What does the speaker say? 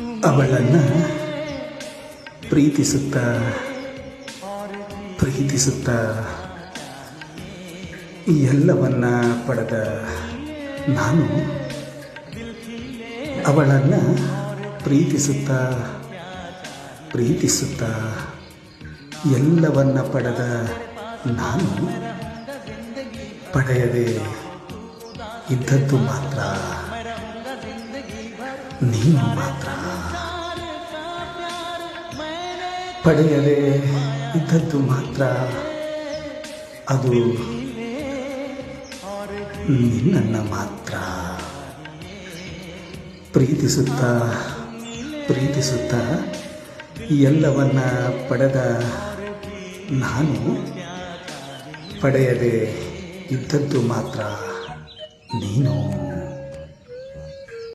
ಅವಳನ್ನು ಪ್ರೀತಿಸುತ್ತಾ ಪ್ರೀತಿಸುತ್ತಾ ಎಲ್ಲವನ್ನ ಪಡೆದ ನಾನು ಅವಳನ್ನು ಪ್ರೀತಿಸುತ್ತಾ ಪ್ರೀತಿಸುತ್ತಾ ಎಲ್ಲವನ್ನ ಪಡೆದ ನಾನು ಪಡೆಯದೆ ಇದ್ದದ್ದು ಮಾತ್ರ. ನೀನು ಮಾತ್ರ. ಪಡೆಯದೆ ಇದ್ದದ್ದು ಮಾತ್ರ. ಅದು ನಿನ್ನನ್ನು ಮಾತ್ರ. ಪ್ರೀತಿಸುತ್ತಾ ಪ್ರೀತಿಸುತ್ತಾ ಎಲ್ಲವನ್ನ ಪಡೆದ ನಾನು ಪಡೆಯದೆ ಇದ್ದದ್ದು ಮಾತ್ರ ನೀನು.